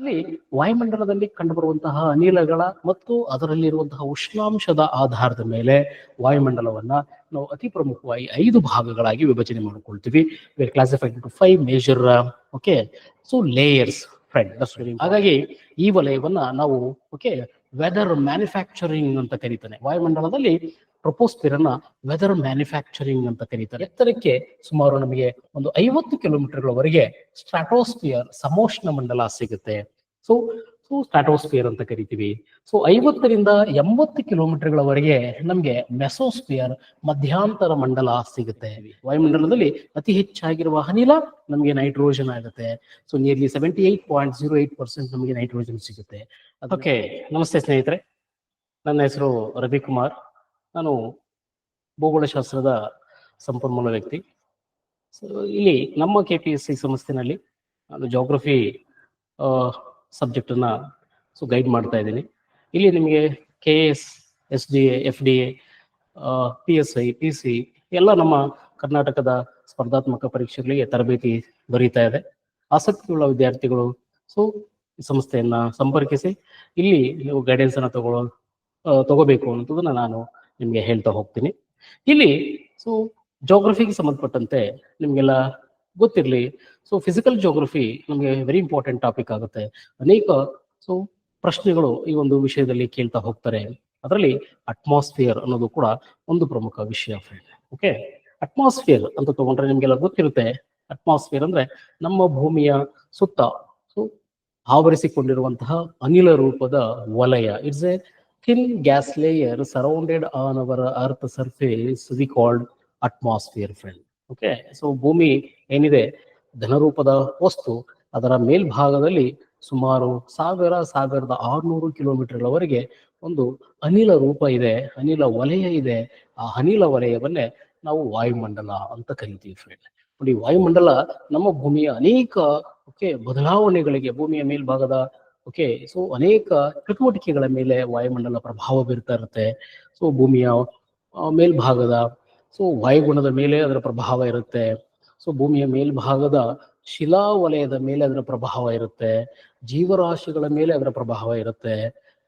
ಅಲ್ಲಿ ವಾಯುಮಂಡಲದಲ್ಲಿ ಕಂಡುಬರುವಂತಹ ಅನಿಲಗಳ ಮತ್ತು ಅದರಲ್ಲಿರುವಂತಹ ಉಷ್ಣಾಂಶದ ಆಧಾರದ ಮೇಲೆ ವಾಯುಮಂಡಲವನ್ನ ನಾವು ಅತಿ ಪ್ರಮುಖವಾಗಿ ಐದು ಭಾಗಗಳಾಗಿ ವಿಭಜನೆ ಮಾಡಿಕೊಳ್ತೀವಿ. Classified to five major okay so layers friend ಹಾಗಾಗಿ ಈ ವಲಯವನ್ನ ನಾವು ಓಕೆ ವೆದರ್ ಮ್ಯಾನುಫ್ಯಾಕ್ಚರಿಂಗ್ ಅಂತ ಕರೀತಾನೆ. ವಾಯುಮಂಡಲದಲ್ಲಿ ಟ್ರೊಪೋಸ್ಪಿಯರ್ ಅನ್ನ ವೆದರ್ ಮ್ಯಾನುಫ್ಯಾಕ್ಚರಿಂಗ್ ಅಂತ ಕರೀತಾರೆ. ಎತ್ತರಕ್ಕೆ ಸುಮಾರು ನಮಗೆ ಒಂದು ಐವತ್ತು ಕಿಲೋಮೀಟರ್ಗಳವರೆಗೆ ಸ್ಟ್ರಾಟೋಸ್ಪಿಯರ್ ಸಮೋಷ್ಣ ಮಂಡಲ ಸಿಗುತ್ತೆ. ಸೊ ಸೊ ಸ್ಟಾಟೋಸ್ಫಿಯರ್ ಅಂತ ಕರಿತೀವಿ. ಸೊ ಐವತ್ತರಿಂದ ಎಂಬತ್ತು ಕಿಲೋಮೀಟರ್ಗಳವರೆಗೆ ನಮಗೆ ಮೆಸೋಸ್ಫಿಯರ್ ಮಧ್ಯಾಂತರ ಮಂಡಲ ಸಿಗುತ್ತೆ. ವಾಯುಮಂಡಲದಲ್ಲಿ ಅತಿ ಹೆಚ್ಚಾಗಿರುವ ಅನಿಲ ನಮಗೆ ನೈಟ್ರೋಜನ್ ಆಗುತ್ತೆ. So nearly seventy eight point zero eight percent ನಮಗೆ ನೈಟ್ರೋಜನ್ ಸಿಗುತ್ತೆ. ಓಕೆ ನಮಸ್ತೆ ಸ್ನೇಹಿತರೆ. ನನ್ನ ಹೆಸರು ರವಿಕುಮಾರ್. ನಾನು ಭೂಗೋಳಶಾಸ್ತ್ರದ ಸಂಪನ್ಮೂಲ ವ್ಯಕ್ತಿ. ಸೊ ಇಲ್ಲಿ ನಮ್ಮ ಕೆ ಪಿ ಎಸ್ ಸಿ ಸಂಸ್ಥೆನಲ್ಲಿ ನಾನು ಜಾಗ್ರಫಿ ಸಬ್ಜೆಕ್ಟನ್ನು ಸೊ ಗೈಡ್ ಮಾಡ್ತಾ ಇದ್ದೀನಿ. ಇಲ್ಲಿ ನಿಮಗೆ K S S D A F D A P S I P C ಎಲ್ಲ ನಮ್ಮ ಕರ್ನಾಟಕದ ಸ್ಪರ್ಧಾತ್ಮಕ ಪರೀಕ್ಷೆಗಳಿಗೆ ತರಬೇತಿ ದೊರೀತಾ ಇದೆ. ಆಸಕ್ತಿಯುಳ್ಳ ವಿದ್ಯಾರ್ಥಿಗಳು, ಸೊ ಈ ಸಂಸ್ಥೆಯನ್ನ ಸಂಪರ್ಕಿಸಿ, ಇಲ್ಲಿ ನೀವು ಗೈಡೆನ್ಸ್ ಅನ್ನ ತಗೊಳ್ಳೋ ತಗೋಬೇಕು ಅನ್ನೋದನ್ನ ನಾನು ನಿಮ್ಗೆ ಹೇಳ್ತಾ ಹೋಗ್ತೀನಿ. ಇಲ್ಲಿ ಸೊ ಜೋಗ್ರಫಿಗೆ ಸಂಬಂಧಪಟ್ಟಂತೆ ನಿಮ್ಗೆಲ್ಲ ಗೊತ್ತಿರಲಿ. ಸೊ ಫಿಸಿಕಲ್ ಜೋಗ್ರಫಿ ನಮಗೆ ವೆರಿ ಇಂಪಾರ್ಟೆಂಟ್ ಟಾಪಿಕ್ ಆಗುತ್ತೆ. ಅನೇಕ ಸೊ ಪ್ರಶ್ನೆಗಳು ಈ ಒಂದು ವಿಷಯದಲ್ಲಿ ಕೇಳ್ತಾ ಹೋಗ್ತಾರೆ. ಅದರಲ್ಲಿ ಅಟ್ಮಾಸ್ಫಿಯರ್ ಅನ್ನೋದು ಕೂಡ ಒಂದು ಪ್ರಮುಖ ವಿಷಯ ಫ್ರೆಂಡ್ ಓಕೆ ಅಟ್ಮಾಸ್ಫಿಯರ್ ಅಂತ ತಗೊಂಡ್ರೆ ನಿಮ್ಗೆಲ್ಲ ಗೊತ್ತಿರುತ್ತೆ. ಅಟ್ಮಾಸ್ಫಿಯರ್ ಅಂದ್ರೆ ನಮ್ಮ ಭೂಮಿಯ ಸುತ್ತ ಸೊ ಆವರಿಸಿಕೊಂಡಿರುವಂತಹ ಅನಿಲ ರೂಪದ ವಲಯ. It's a thin gas layer surrounded on our earth surface we called atmosphere friend. Okay so ಭೂಮಿ ಏನಿದೆ? ಧನರೂಪದ ವಸ್ತು. ಅದರ ಮೇಲ್ಭಾಗದಲ್ಲಿ ಸುಮಾರು ಸಾವಿರ, ಸಾವಿರದ ಆರುನೂರು ಕಿಲೋಮೀಟರ್ಗಳವರೆಗೆ ಒಂದು ಅನಿಲ ರೂಪ ಇದೆ, ಅನಿಲ ವಲಯ ಇದೆ. ಆ ಅನಿಲ ವಲಯವನ್ನೇ ನಾವು ವಾಯುಮಂಡಲ ಅಂತ ಕರಿತೀವಿ ಫ್ರೆಂಡ್ ನೋಡಿ ವಾಯುಮಂಡಲ ನಮ್ಮ ಭೂಮಿಯ ಅನೇಕ ಓಕೆ ಬದಲಾವಣೆಗಳಿಗೆ ಭೂಮಿಯ ಮೇಲ್ಭಾಗದ ಓಕೆ ಸೊ ಅನೇಕ ಚಟುವಟಿಕೆಗಳ ಮೇಲೆ ವಾಯುಮಂಡಲ ಪ್ರಭಾವ ಬೀರ್ತಾ ಇರುತ್ತೆ. ಸೊ ಭೂಮಿಯ ಮೇಲ್ಭಾಗದ ಸೊ ವಾಯುಗುಣದ ಮೇಲೆ ಅದರ ಪ್ರಭಾವ ಇರುತ್ತೆ. ಸೊ ಭೂಮಿಯ ಮೇಲ್ಭಾಗದ ಶಿಲಾ ವಲಯದ ಮೇಲೆ ಅದರ ಪ್ರಭಾವ ಇರುತ್ತೆ. ಜೀವರಾಶಿಗಳ ಮೇಲೆ ಅದರ ಪ್ರಭಾವ ಇರುತ್ತೆ.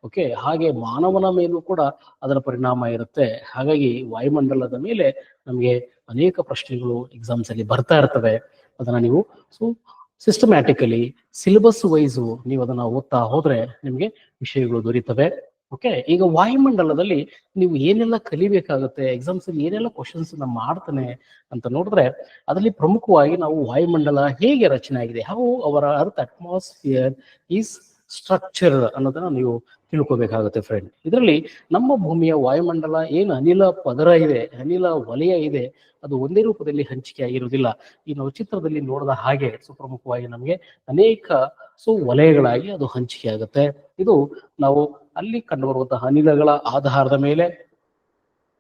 ಓಕೆ ಹಾಗೆ ಮಾನವನ ಮೇಲೂ ಕೂಡ ಅದರ ಪರಿಣಾಮ ಇರುತ್ತೆ. ಹಾಗಾಗಿ ವಾಯುಮಂಡಲದ ಮೇಲೆ ನಮಗೆ ಅನೇಕ ಪ್ರಶ್ನೆಗಳು ಎಕ್ಸಾಮ್ಸ್ ಅಲ್ಲಿ ಬರ್ತಾ ಇರ್ತವೆ. ಅದನ್ನ ನೀವು ಸೊ ಸಿಸ್ಟಮ್ಯಾಟಿಕಲಿ ಸಿಲೆಬಸ್ ವೈಸು ನೀವು ಅದನ್ನ ಓದ್ತಾ ಹೋದ್ರೆ ನಿಮಗೆ ವಿಷಯಗಳು ದೊರೀತವೆ. ಓಕೆ ಈಗ ವಾಯುಮಂಡಲದಲ್ಲಿ ನೀವು ಏನೆಲ್ಲ ಕಲಿಬೇಕಾಗುತ್ತೆ? ಎಕ್ಸಾಮ್ಸ್ ಅಲ್ಲಿ ಏನೆಲ್ಲ ಕ್ವಶನ್ಸ್ ಮಾಡ್ತಾನೆ ಅಂತ ನೋಡಿದ್ರೆ, ಅದರಲ್ಲಿ ಪ್ರಮುಖವಾಗಿ ನಾವು ವಾಯುಮಂಡಲ ಹೇಗೆ ರಚನೆ ಆಗಿದೆ? ಹೌ ಅವರ ಅರ್ತ್ ಅಟ್ಮಾಸ್ಫಿಯರ್ ಈಸ್ ಸ್ಟ್ರಕ್ಚರ್ ಅನ್ನೋದನ್ನ ನೀವು ತಿಳ್ಕೊಬೇಕಾಗುತ್ತೆ ಫ್ರೆಂಡ್ ಇದರಲ್ಲಿ ನಮ್ಮ ಭೂಮಿಯ ವಾಯುಮಂಡಲ ಏನು ಅನಿಲ ಪದರ ಇದೆ, ಅನಿಲ ವಲಯ ಇದೆ, ಅದು ಒಂದೇ ರೂಪದಲ್ಲಿ ಹಂಚಿಕೆ ಆಗಿರುವುದಿಲ್ಲ ಈ ನಾವು ಚಿತ್ರದಲ್ಲಿ ನೋಡಿದ ಹಾಗೆ ಸುಪ್ರಮುಖವಾಗಿ ನಮಗೆ ಅನೇಕ ಸೊ ವಲಯಗಳಾಗಿ ಅದು ಹಂಚಿಕೆ ಆಗುತ್ತೆ ಇದು ನಾವು ಅಲ್ಲಿ ಕಂಡುಬರುವಂತಹ ಅನಿಲಗಳ ಆಧಾರದ ಮೇಲೆ,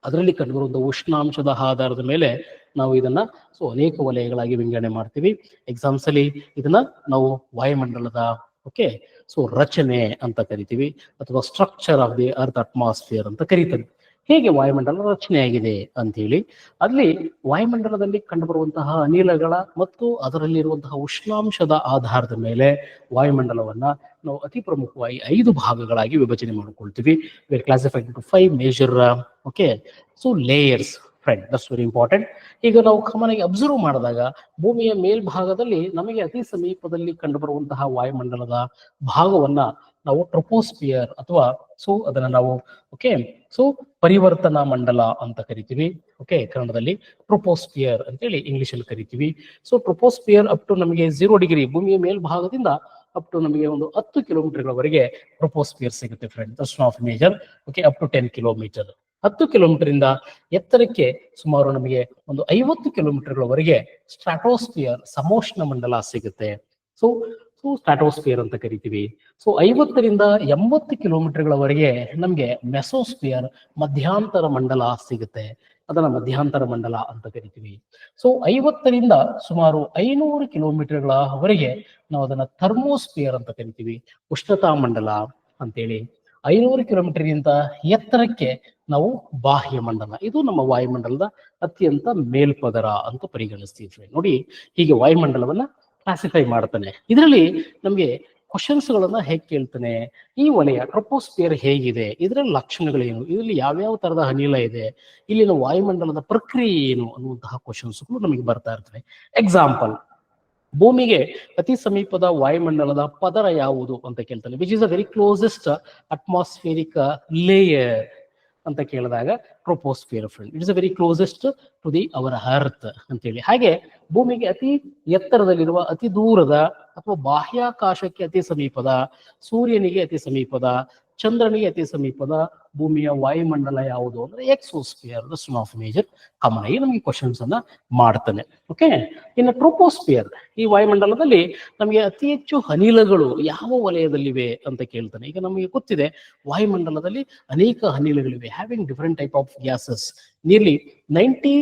ಅದರಲ್ಲಿ ಕಂಡುಬರುವಂತಹ ಉಷ್ಣಾಂಶದ ಆಧಾರದ ಮೇಲೆ ನಾವು ಇದನ್ನ ಸೊ ಅನೇಕ ವಲಯಗಳಾಗಿ ವಿಂಗಡಣೆ ಮಾಡ್ತೀವಿ. ಎಕ್ಸಾಮ್ಸ್ ಅಲ್ಲಿ ಇದನ್ನ ನಾವು ವಾಯುಮಂಡಲದ ಓಕೆ ಸೊ ರಚನೆ ಅಂತ ಕರಿತೀವಿ ಅಥವಾ structure of the earth atmosphere ಅಂತ ಕರೀತಾರೆ ಹೇಗೆ ವಾಯುಮಂಡಲ ರಚನೆಯಾಗಿದೆ ಅಂತ ಹೇಳಿ ಅಲ್ಲಿ ವಾಯುಮಂಡಲದಲ್ಲಿ ಕಂಡುಬರುವಂತಹ ಅನಿಲಗಳ ಮತ್ತು ಅದರಲ್ಲಿರುವಂತಹ ಉಷ್ಣಾಂಶದ ಆಧಾರದ ಮೇಲೆ ವಾಯುಮಂಡಲವನ್ನ ನಾವು ಅತಿ ಪ್ರಮುಖವಾಗಿ ಐದು ಭಾಗಗಳಾಗಿ ವಿಭಜನೆ ಮಾಡಿಕೊಳ್ತೀವಿ. Classified to five major okay so layers friend that's very important ಈಗ ನಾವು ಕಾಮನ್ ಆಗಿ ಅಬ್ಸರ್ವ್ ಮಾಡಿದಾಗ ಭೂಮಿಯ ಮೇಲ್ಭಾಗದಲ್ಲಿ ನಮಗೆ ಅತಿ ಸಮೀಪದಲ್ಲಿ ಕಂಡುಬರುವಂತಹ ವಾಯುಮಂಡಲದ ಭಾಗವನ್ನ ನಾವು ಟ್ರೊಪೋಸ್ಪಿಯರ್ ಅಥವಾ ಸೊ ಅದನ್ನ ನಾವು ಓಕೆ ಸೊ ಪರಿವರ್ತನಾ ಮಂಡಲ ಅಂತ ಕರಿತೀವಿ ಓಕೆ ಕನ್ನಡದಲ್ಲಿ ಟ್ರೊಪೋಸ್ಪಿಯರ್ ಅಂತೇಳಿ ಇಂಗ್ಲಿಷ್ ಅಲ್ಲಿ ಕರಿತೀವಿ. ಸೊ ಟ್ರೊಪೋಸ್ಪಿಯರ್ ಅಪ್ ಟು ನಮಗೆ ಝೀರೋ ಡಿಗ್ರಿ ಭೂಮಿಯ ಮೇಲ್ಭಾಗದಿಂದ ಅಪ್ ಟು ನಮಗೆ ಒಂದು ಹತ್ತು ಕಿಲೋಮೀಟರ್ಗಳವರೆಗೆ ಟ್ರೊಪೋಸ್ಪಿಯರ್ ಸಿಗುತ್ತೆ ಫ್ರೆಂಡ್ ದರ್ಶನ of major okay up to ten kilometre ಹತ್ತು ಕಿಲೋಮೀಟರ್ ಇಂದ ಎತ್ತರಕ್ಕೆ ಸುಮಾರು ನಮಗೆ ಒಂದು ಐವತ್ತು ಕಿಲೋಮೀಟರ್ಗಳವರೆಗೆ ಸ್ಟ್ರಾಟೋಸ್ಫಿಯರ್ ಸಮೋಷ್ಣ ಮಂಡಲ ಸಿಗುತ್ತೆ. ಸೊ ಸೊ ಸ್ಟ್ರಾಟೋಸ್ಫಿಯರ್ ಅಂತ ಕರಿತೀವಿ. ಸೊ ಐವತ್ತರಿಂದ ಎಂಬತ್ತು ಕಿಲೋಮೀಟರ್ಗಳವರೆಗೆ ನಮಗೆ ಮೆಸೋಸ್ಫಿಯರ್ ಮಧ್ಯಾಂತರ ಮಂಡಲ ಸಿಗುತ್ತೆ. ಅದನ್ನ ಮಧ್ಯಾಂತರ ಮಂಡಲ ಅಂತ ಕರಿತೀವಿ. ಸೊ ಐವತ್ತರಿಂದ ಸುಮಾರು ಐನೂರು ಕಿಲೋಮೀಟರ್ಗಳವರೆಗೆ ನಾವು ಅದನ್ನ ಥರ್ಮೋಸ್ಫಿಯರ್ ಅಂತ ಕರಿತೀವಿ. ಉಷ್ಣತಾ ಮಂಡಲ ಅಂತೇಳಿ. ಐನೂರು ಕಿಲೋಮೀಟರ್ಗಿಂತ ಎತ್ತರಕ್ಕೆ ನಾವು ಬಾಹ್ಯ ಮಂಡಲ. ಇದು ನಮ್ಮ ವಾಯುಮಂಡಲದ ಅತ್ಯಂತ ಮೇಲ್ಪದರ ಅಂತ ಪರಿಗಣಿಸ್ತೀವಿ ನೋಡಿ, ಹೀಗೆ ವಾಯುಮಂಡಲವನ್ನ ಕ್ಲಾಸಿಫೈ ಮಾಡ್ತಾನೆ. ಇದರಲ್ಲಿ ನಮಗೆ ಕ್ವಶನ್ಸ್ ಗಳನ್ನ ಹೇಗೆ ಕೇಳ್ತಾನೆ? ಈ ವಲಯ ಟ್ರೊಪೋಸ್ಪಿಯರ್ ಹೇಗಿದೆ? ಇದರ ಲಕ್ಷಣಗಳೇನು ಇದರಲ್ಲಿ ಯಾವ್ಯಾವ ತರದ ಅನಿಲ ಇದೆ? ಇಲ್ಲಿನ ವಾಯುಮಂಡಲದ ಪ್ರಕ್ರಿಯೆ ಏನು ಅನ್ನುವಂತಹ ಕ್ವಶನ್ಸ್ಗಳು ನಮಗೆ ಬರ್ತಾ ಇರ್ತವೆ. ಎಕ್ಸಾಂಪಲ್ ಭೂಮಿಗೆ ಅತಿ ಸಮೀಪದ ವಾಯುಮಂಡಲದ ಪದರ ಯಾವುದು ಅಂತ ಕೇಳ್ತಾನೆ which is a very closest atmospheric layer ಅಂತ ಕೇಳಿದಾಗ troposphere friend it's a very closest to the our earth ಅಂತೇಳಿ. ಹಾಗೆ ಭೂಮಿಗೆ ಅತಿ ಎತ್ತರದಲ್ಲಿರುವ, ಅತಿ ದೂರದ ಅಥವಾ ಬಾಹ್ಯಾಕಾಶಕ್ಕೆ ಅತಿ ಸಮೀಪದ, ಸೂರ್ಯನಿಗೆ ಅತಿ ಸಮೀಪದ ಚಂದ್ರನಿಗೆ ಅತಿ ಸಮೀಪದ ಭೂಮಿಯ ವಾಯುಮಂಡಲ ಯಾವುದು ಅಂದ್ರೆ exosphere some of major common ಆಗಿ ನಮಗೆ ಕ್ವಶನ್ಸ್ ಅನ್ನ ಮಾಡ್ತಾನೆ ಓಕೆ ಇನ್ನು ಟ್ರೋಪೋಸ್ಪಿಯರ್ ಈ ವಾಯುಮಂಡಲದಲ್ಲಿ ನಮಗೆ ಅತಿ ಹೆಚ್ಚು ಅನಿಲಗಳು ಯಾವ ವಲಯದಲ್ಲಿವೆ ಅಂತ ಕೇಳ್ತಾನೆ. ಈಗ ನಮಗೆ ಗೊತ್ತಿದೆ, ವಾಯುಮಂಡಲದಲ್ಲಿ ಅನೇಕ ಅನಿಲಗಳಿವೆ having different type of gases nearly ninety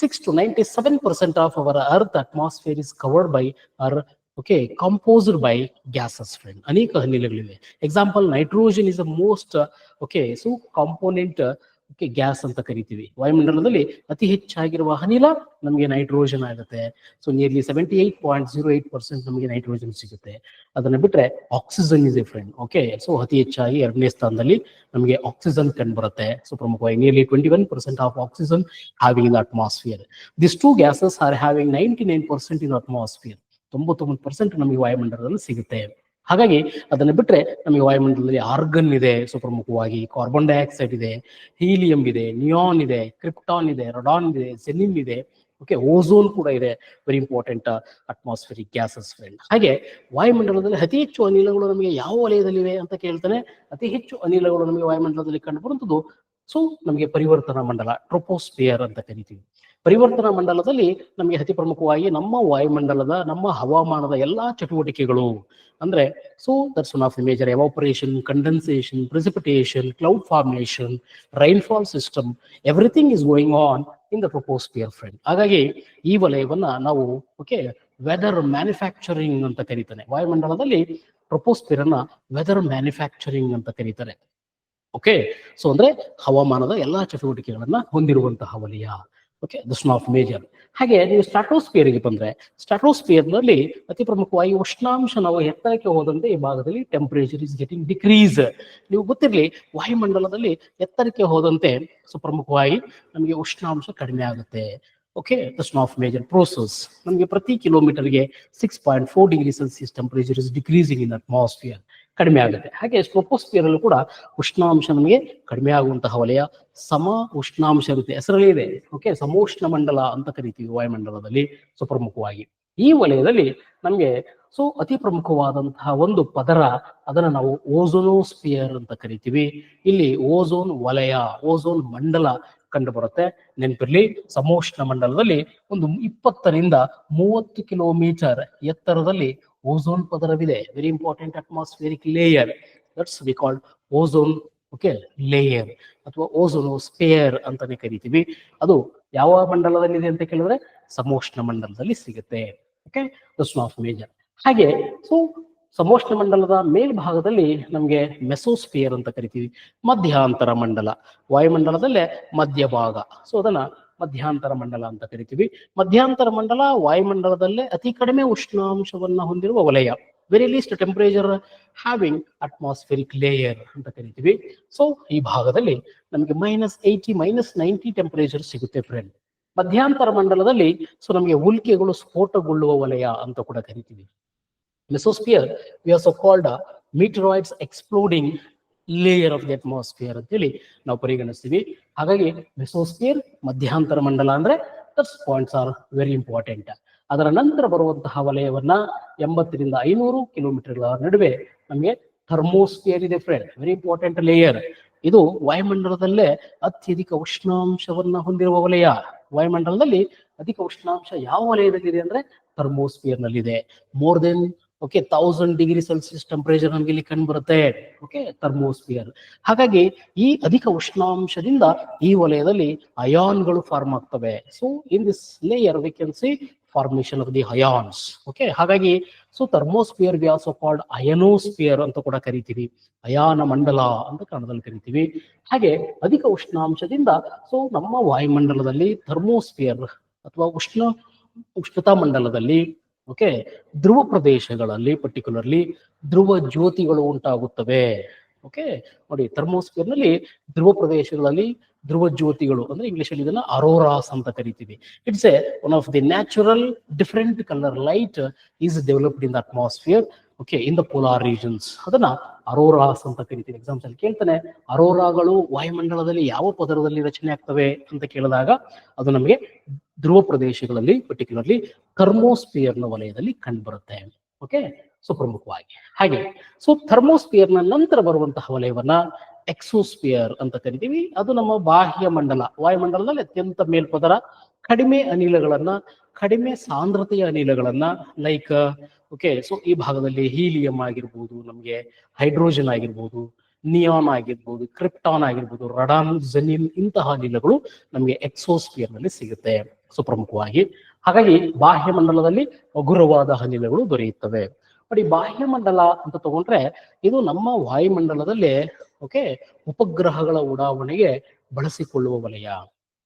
six to ninety seven percent of our earth atmosphere is covered by air okay composed by gases friend ಅನೇಕ ಅನಿಲಗಳಿವೆ example nitrogen is a most okay so component okay gas ಅಂತ ಕರಿತೀವಿ. ವಾಯುಮಂಡಲದಲ್ಲಿ ಅತಿ ಹೆಚ್ಚಾಗಿರುವ ಅನಿಲ ನಮಗೆ nitrogen ಆಗುತ್ತೆ. So nearly seventy eight point zero eight percent ನಮಗೆ ನೈಟ್ರೋಜನ್ ಸಿಗುತ್ತೆ. ಅದನ್ನ ಬಿಟ್ರೆ oxygen is friend okay so ಅತಿ ಹೆಚ್ಚಾಗಿ ಎರಡನೇ ಸ್ಥಾನದಲ್ಲಿ ನಮಗೆ ಆಕ್ಸಿಜನ್ ಕಂಡು ಬರುತ್ತೆ ಸೊ ಪ್ರಮುಖವಾಗಿ nearly twenty one percent of oxygen having in atmosphere this two gases are having ninety nine percent in atmosphere ತೊಂಬತ್ತೊಂಬತ್ತು ಪರ್ಸೆಂಟ್ ನಮಗೆ ವಾಯುಮಂಡಲದಲ್ಲಿ ಸಿಗುತ್ತೆ. ಹಾಗಾಗಿ ಅದನ್ನ ಬಿಟ್ಟರೆ ನಮಗೆ ವಾಯುಮಂಡಲದಲ್ಲಿ ಆರ್ಗನ್ ಇದೆ, ಸುಪ್ರಮುಖವಾಗಿ ಕಾರ್ಬನ್ ಡೈಆಕ್ಸೈಡ್ ಇದೆ ಹೀಲಿಯಂ ಇದೆ ನಿಯಾನ್ ಇದೆ ಕ್ರಿಪ್ಟಾನ್ ಇದೆ ರಡಾನ್ ಇದೆ ಸೆನಿನ್ ಇದೆ. ಓಕೆ ಓಝೋನ್ ಕೂಡ ಇದೆ. Very important atmospheric gases friend ಹಾಗೆ ವಾಯುಮಂಡಲದಲ್ಲಿ ಅತಿ ಹೆಚ್ಚು ಅನಿಲಗಳು ನಮಗೆ ಯಾವ ವಲಯದಲ್ಲಿವೆ ಅಂತ ಕೇಳ್ತಾನೆ? ಅತಿ ಹೆಚ್ಚು ಅನಿಲಗಳು ನಮಗೆ ವಾಯುಮಂಡಲದಲ್ಲಿ ಕಂಡು ಬರುವಂಥದ್ದು ಸೊ ನಮಗೆ ಪರಿವರ್ತನಾ ಮಂಡಲ ಟ್ರೋಪೋಸ್ಪಿಯರ್ ಅಂತ ಕರಿತೀವಿ. ಪರಿವರ್ತನಾ ಮಂಡಲದಲ್ಲಿ ನಮಗೆ ಅತಿ ಪ್ರಮುಖವಾಗಿ ನಮ್ಮ ವಾಯುಮಂಡಲದ, ನಮ್ಮ ಹವಾಮಾನದ ಎಲ್ಲಾ ಚಟುವಟಿಕೆಗಳು. ಅಂದ್ರೆ so that's one of the major evaporation condensation precipitation cloud formation rainfall system everything is going on in the troposphere friend ಹಾಗಾಗಿ ಈ ವಲಯವನ್ನ ನಾವು ಓಕೆ ವೆದರ್ ಮ್ಯಾನುಫ್ಯಾಕ್ಚರಿಂಗ್ ಅಂತ ಕರೀತಾನೆ ವಾಯುಮಂಡಲದಲ್ಲಿ ಟ್ರೋಪೋಸ್ಪಿಯರ್ ಅನ್ನ ವೆದರ್ ಮ್ಯಾನುಫ್ಯಾಕ್ಚರಿಂಗ್ ಅಂತ ಕರೀತಾರೆ. ಓಕೆ ಸೊ ಅಂದ್ರೆ ಹವಾಮಾನದ ಎಲ್ಲಾ ಚಟುವಟಿಕೆಗಳನ್ನ ಹೊಂದಿರುವಂತಹ ವಲಯ. ಓಕೆ ದಿಸ್ ಆಫ್ ಮೇಜರ್ ಹಾಗೆ ನೀವು ಸ್ಟ್ರಾಟೋಸ್ಪಿಯರ್ಗೆ ಬಂದ್ರೆ ಸ್ಟ್ರಾಟೋಸ್ಪಿಯರ್ನಲ್ಲಿ ಅತಿ ಪ್ರಮುಖವಾಗಿ ಉಷ್ಣಾಂಶ ನಾವು ಎತ್ತರಕ್ಕೆ ಹೋದಂತೆ ಈ ಭಾಗದಲ್ಲಿ ಟೆಂಪರೇಚರ್ ಇಸ್ ಗೆಟಿಂಗ್ ಡಿಕ್ರೀಸ್ ನೀವು ಗೊತ್ತಿರಲಿ, ವಾಯುಮಂಡಲದಲ್ಲಿ ಎತ್ತರಕ್ಕೆ ಹೋದಂತೆ ಸೊ ಪ್ರಮುಖವಾಗಿ ನಮಗೆ ಉಷ್ಣಾಂಶ ಕಡಿಮೆ ಆಗುತ್ತೆ. Okay this of major process ನಮಗೆ ಪ್ರತಿ ಕಿಲೋಮೀಟರ್ಗೆ six point four degree Celsius temperature is decreasing in atmosphere ಕಡಿಮೆ ಆಗುತ್ತೆ. ಹಾಗೆ ಸ್ಟ್ರೋಪೋಸ್ಪಿಯರ್ ಅಲ್ಲೂ ಕೂಡ ಉಷ್ಣಾಂಶ ನಮಗೆ ಕಡಿಮೆ ಆಗುವಂತಹ ವಲಯ ಸಮ ಉಷ್ಣಾಂಶ ಇರುತ್ತೆ. ಹೆಸರಲ್ಲಿ ಇದೆ. ಓಕೆ ಸಮೋಷ್ಣ ಮಂಡಲ ಅಂತ ಕರಿತೀವಿ ವಾಯುಮಂಡಲದಲ್ಲಿ ಸುಪ್ರಮುಖವಾಗಿ. ಈ ವಲಯದಲ್ಲಿ ನಮಗೆ ಸೊ ಅತಿ ಪ್ರಮುಖವಾದಂತಹ ಒಂದು ಪದರ ಅದನ್ನ ನಾವು ಓಝೋನೋಸ್ಪಿಯರ್ ಅಂತ ಕರಿತೀವಿ. ಇಲ್ಲಿ ಓಝೋನ್ ವಲಯ, ಓಝೋನ್ ಮಂಡಲ ಕಂಡು ಬರುತ್ತೆ ನೆನಪಿರ್ಲಿ, ಸಮೋಷ್ಣ ಮಂಡಲದಲ್ಲಿ ಒಂದು ಇಪ್ಪತ್ತರಿಂದ ಮೂವತ್ತು ಕಿಲೋಮೀಟರ್ ಎತ್ತರದಲ್ಲಿ ozone ಪದರವಿದೆ very important atmospheric layer that's we called ozone okay layer ಅಥವಾ ಓಝೋನೋ ಸ್ಪೇಯರ್ ಅಂತಾನೆ ಕರಿತೀವಿ. ಅದು ಯಾವ ಮಂಡಲದಲ್ಲಿದೆ ಅಂತ ಕೇಳಿದ್ರೆ ಸಮೋಷ್ಣ ಮಂಡಲದಲ್ಲಿ ಸಿಗುತ್ತೆ ಓಕೆ ದಸ್ ಆಫ್ ಮೇಜರ್ ಹಾಗೆ ಸೊ ಸಮೋಷ್ಣ ಮಂಡಲದ ಮೇಲ್ಭಾಗದಲ್ಲಿ ನಮಗೆ ಮೆಸೋಸ್ಫಿಯರ್ ಅಂತ ಕರಿತೀವಿ, ಮಧ್ಯಾಂತರ ಮಂಡಲ, ವಾಯುಮಂಡಲದಲ್ಲೇ ಮಧ್ಯಭಾಗ. ಸೊ ಅದನ್ನ ಮಧ್ಯಾಂತರ ಮಂಡಲ ಅಂತ ಕರಿತೀವಿ. ಮಧ್ಯಾಂತರ ಮಂಡಲ ವಾಯುಮಂಡಲದಲ್ಲೇ ಅತಿ ಕಡಿಮೆ ಉಷ್ಣಾಂಶವನ್ನು ಹೊಂದಿರುವ ವಲಯ. Very least temperature having atmospheric layer ಅಂತ ಕರಿತೀವಿ. ಸೊ ಈ ಭಾಗದಲ್ಲಿ ನಮಗೆ minus eighty minus ninety temperature ಸಿಗುತ್ತೆ ಫ್ರೆಂಡ್ ಮಧ್ಯಾಂತರ ಮಂಡಲದಲ್ಲಿ ಸೊ ನಮಗೆ ಉಲ್ಕೆಗಳು ಸ್ಫೋಟಗೊಳ್ಳುವ ವಲಯ ಅಂತ ಕೂಡ ಕರಿತೀವಿ. Mesosphere we are so called meteoroids exploding layer of the atmosphere ಅಂತೇಳಿ ನಾವು ಪರಿಗಣಿಸ್ತೀವಿ. ಹಾಗಾಗಿ ಮೆಸೋಸ್ಫಿಯರ್ ಮಧ್ಯಾಂತರ ಮಂಡಲ ಅಂದ್ರೆ that's points are very important ಅದರ ನಂತರ ಬರುವಂತಹ ವಲಯವನ್ನ ಎಂಬತ್ತರಿಂದ ಐನೂರು ಕಿಲೋಮೀಟರ್ಗಳ ನಡುವೆ ನಮಗೆ ಥರ್ಮೋಸ್ಫಿಯರ್ ಇದೆ ಫ್ರೆಂಡ್ ವೆರಿ ಇಂಪಾರ್ಟೆಂಟ್ ಲೇಯರ್ ಇದು ವಾಯುಮಂಡಲದಲ್ಲೇ ಅತ್ಯಧಿಕ ಉಷ್ಣಾಂಶವನ್ನ ಹೊಂದಿರುವ ವಲಯ. ವಾಯುಮಂಡಲದಲ್ಲಿ ಅಧಿಕ ಉಷ್ಣಾಂಶ ಯಾವ ವಲಯದಲ್ಲಿದೆ ಅಂದ್ರೆ ಥರ್ಮೋಸ್ಪಿಯರ್ ನಲ್ಲಿದೆ. More than okay thousand degree Celsius temperature ನಮಗೆ ಇಲ್ಲಿ ಕಂಡು ಬರುತ್ತೆ. ಓಕೆ ಥರ್ಮೋಸ್ಫಿಯರ್ ಹಾಗಾಗಿ ಈ ಅಧಿಕ ಉಷ್ಣಾಂಶದಿಂದ ಈ ವಲಯದಲ್ಲಿ ಅಯಾನ್ಗಳು ಫಾರ್ಮ್ ಆಗ್ತವೆ. So in this layer we can see formation of the ions okay ಹಾಗಾಗಿ so thermosphere we also called ionosphere ಅಂತ ಕೂಡ ಕರಿತೀವಿ. ಅಯಾನ ಮಂಡಲ ಅಂತ ಕನ್ನಡದಲ್ಲಿ ಕರಿತೀವಿ. ಹಾಗೆ ಅಧಿಕ ಉಷ್ಣಾಂಶದಿಂದ ಸೊ ನಮ್ಮ ವಾಯುಮಂಡಲದಲ್ಲಿ ಥರ್ಮೋಸ್ಫಿಯರ್ ಅಥವಾ ಉಷ್ಣ, ಉಷ್ಣತಾ ಮಂಡಲದಲ್ಲಿ ಓಕೆ ಧ್ರುವ ಪ್ರದೇಶಗಳಲ್ಲಿ ಪರ್ಟಿಕ್ಯುಲರ್ಲಿ ಧ್ರುವ ಜ್ಯೋತಿಗಳು ಉಂಟಾಗುತ್ತವೆ. ಓಕೆ ನೋಡಿ ಥರ್ಮೋಸ್ಫಿಯರ್ನಲ್ಲಿ ಧ್ರುವ ಪ್ರದೇಶಗಳಲ್ಲಿ ಧ್ರುವ ಜ್ಯೋತಿಗಳು, ಅಂದ್ರೆ ಇಂಗ್ಲಿಷ್ ಅಲ್ಲಿ ಇದನ್ನ ಅರೋರಾಸ್ ಅಂತ ಕರಿತೀವಿ. It's a one of the natural different colour light is developed in the atmosphere okay in the polar regions ಅದನ್ನ ಅರೋರಾಸ್ ಅಂತ ಕರಿತೀವಿ ಎಕ್ಸಾಮ್ಸ್ ಅಲ್ಲಿ ಕೇಳ್ತಾನೆ. ಅರೋರಾಗಳು ವಾಯುಮಂಡಲದಲ್ಲಿ ಯಾವ ಪದರದಲ್ಲಿ ರಚನೆ ಆಗ್ತವೆ ಅಂತ ಕೇಳಿದಾಗ ಅದು ನಮಗೆ ಧ್ರುವ ಪ್ರದೇಶಗಳಲ್ಲಿ ಪರ್ಟಿಕ್ಯುಲರ್ಲಿ ಥರ್ಮೋಸ್ಫಿಯರ್ನ ವಲಯದಲ್ಲಿ ಕಂಡುಬರುತ್ತೆ. ಓಕೆ ಸೊ ಪ್ರಮುಖವಾಗಿ. ಹಾಗೆ. ಸೊ ಥರ್ಮೋಸ್ಫಿಯರ್ನ ನಂತರ ಬರುವಂತಹ ವಲಯವನ್ನ ಎಕ್ಸೋಸ್ಫಿಯರ್ ಅಂತ ಕರಿತೀವಿ. ಅದು ನಮ್ಮ ಬಾಹ್ಯ ಮಂಡಲ. ವಾಯುಮಂಡಲದಲ್ಲಿ ಅತ್ಯಂತ ಮೇಲ್ಪದರ ಕಡಿಮೆ ಅನಿಲಗಳನ್ನ, ಕಡಿಮೆ ಸಾಂದ್ರತೆಯ ಅನಿಲಗಳನ್ನ ಲೈಕ್ ಓಕೆ ಸೊ ಈ ಭಾಗದಲ್ಲಿ ಹೀಲಿಯಂ ಆಗಿರ್ಬೋದು, ನಮಗೆ ಹೈಡ್ರೋಜನ್ ಆಗಿರ್ಬೋದು ನಿಯಾನ್ ಆಗಿರ್ಬೋದು ಕ್ರಿಪ್ಟಾನ್ ಆಗಿರ್ಬೋದು ರಡಾನ್ ಜನಿನ್ ಇಂತಹ ಅನಿಲಗಳು ನಮಗೆ ಎಕ್ಸೋಸ್ಫಿಯರ್ನಲ್ಲಿ ಸಿಗುತ್ತೆ. ಸುಪ್ರಮುಖವಾಗಿ ಹಾಗಾಗಿ ಬಾಹ್ಯ ಮಂಡಲದಲ್ಲಿ ಹಗುರವಾದ ಅನಿಲಗಳು ದೊರೆಯುತ್ತವೆ. ನೋಡಿ ಬಾಹ್ಯ ಮಂಡಲ ಅಂತ ತಗೊಂಡ್ರೆ ಇದು ನಮ್ಮ ವಾಯುಮಂಡಲದಲ್ಲಿ ಓಕೆ ಉಪಗ್ರಹಗಳ ಉಡಾವಣೆಗೆ ಬಳಸಿಕೊಳ್ಳುವ ವಲಯ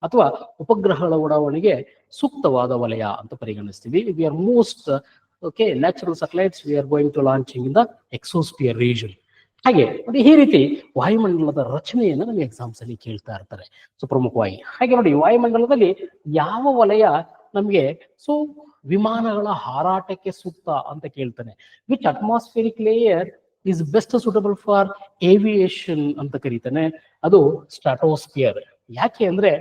ಅಥವಾ ಉಪಗ್ರಹಗಳ ಉಡಾವಣೆಗೆ ಸೂಕ್ತವಾದ ವಲಯ ಅಂತ ಪರಿಗಣಿಸ್ತೀವಿ. We are most okay natural satellites we are going to launching in the exosphere region ಹಾಗೆ, ನೋಡಿ ಈ ರೀತಿ ವಾಯುಮಂಡಲದ ರಚನೆಯನ್ನು ನಮಗೆ ಎಕ್ಸಾಮ್ಸ್ ಅಲ್ಲಿ ಕೇಳ್ತಾ ಇರ್ತಾರೆ ಸೊ ಪ್ರಮುಖವಾಗಿ ಹಾಗೆ ನೋಡಿ ವಾಯುಮಂಡಲದಲ್ಲಿ ಯಾವ ವಲಯ ನಮಗೆ ಸೊ ವಿಮಾನಗಳ ಹಾರಾಟಕ್ಕೆ ಸೂಕ್ತ ಅಂತ ಕೇಳ್ತಾನೆ. Which atmospheric layer is best suitable for aviation ಅಂತ ಕರೀತಾನೆ. ಅದು ಸ್ಟಾಟೋಸ್ಫಿಯರ್ ಯಾಕೆ ಅಂದ್ರೆ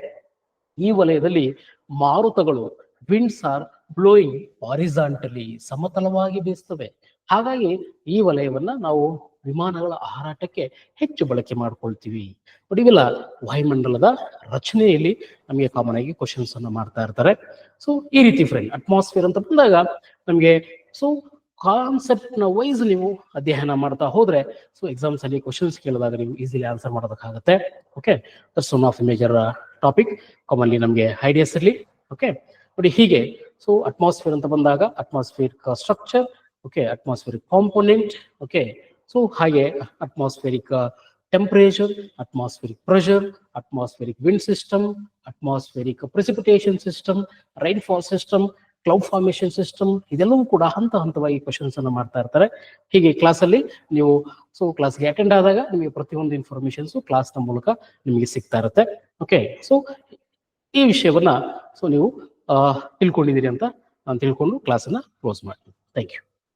ಈ ವಲಯದಲ್ಲಿ ಮಾರುತಗಳು ವಿಂಡ್ಸ್ ಆರ್ ಬ್ಲೋಯಿಂಗ್ ಹಾರಿಸಾಂಟಲಿ ಸಮತಲವಾಗಿ ಬೀಸ್ತವೆ. ಹಾಗಾಗಿ ಈ ವಲಯವನ್ನ ನಾವು ವಿಮಾನಗಳ ಹಾರಾಟಕ್ಕೆ ಹೆಚ್ಚು ಬಳಕೆ ಮಾಡ್ಕೊಳ್ತೀವಿ. ಇವೆಲ್ಲ ವಾಯುಮಂಡಲದ ರಚನೆಯಲ್ಲಿ ನಮಗೆ ಕಾಮನ್ ಆಗಿ ಕ್ವಶನ್ಸ್ ಅನ್ನು ಮಾಡ್ತಾ ಇರ್ತಾರೆ. ಸೊ ಈ ರೀತಿ ಫ್ರೆಂಡ್ ಅಟ್ಮಾಸ್ಫಿಯರ್ ಅಂತ ಬಂದಾಗ ನಮಗೆ ಸೊ ಕಾನ್ಸೆಪ್ಟ್ನ ವೈಸ್ ನೀವು ಅಧ್ಯಯನ ಮಾಡ್ತಾ ಹೋದ್ರೆ ಸೊ ಎಕ್ಸಾಮ್ಸ್ ಅಲ್ಲಿ ಕ್ವಶನ್ಸ್ ಕೇಳಿದಾಗ ನೀವು easily answer ಮಾಡೋದಕ್ಕಾಗುತ್ತೆ. Okay that's one of major topic commonly ನಮಗೆ ಐಡಿಯಾಸ್ ಇರಲಿ. ಓಕೆ ನೋಡಿ ಹೀಗೆ ಸೊ ಅಟ್ಮಾಸ್ಫಿಯರ್ ಅಂತ ಬಂದಾಗ atmosphere structure okay atmospheric component okay so ಹಾಗೆ atmospheric temperature atmospheric pressure atmospheric wind system atmospheric precipitation system rainfall system cloud formation system ಇದೆಲ್ಲವೂ ಕೂಡ ಹಂತ ಹಂತವಾಗಿ ಕ್ವಶನ್ಸ್ ಅನ್ನು ಮಾಡ್ತಾ ಇರ್ತಾರೆ. ಹೀಗೆ ಕ್ಲಾಸಲ್ಲಿ ನೀವು ಸೊ ಕ್ಲಾಸ್ಗೆ ಅಟೆಂಡ್ ಆದಾಗ ನಿಮಗೆ ಪ್ರತಿಯೊಂದು ಇನ್ಫಾರ್ಮೇಶನ್ಸ್ ಕ್ಲಾಸ್ನ ಮೂಲಕ ನಿಮಗೆ ಸಿಗ್ತಾ ಇರುತ್ತೆ. ಓಕೆ ಸೊ ಈ ವಿಷಯವನ್ನ ಸೊ ನೀವು ತಿಳ್ಕೊಂಡಿದ್ದೀರಿ ಅಂತ ನಾನು ತಿಳ್ಕೊಂಡು ಕ್ಲಾಸನ್ನು ಕ್ಲೋಸ್ ಮಾಡ್ತೀನಿ. Thank you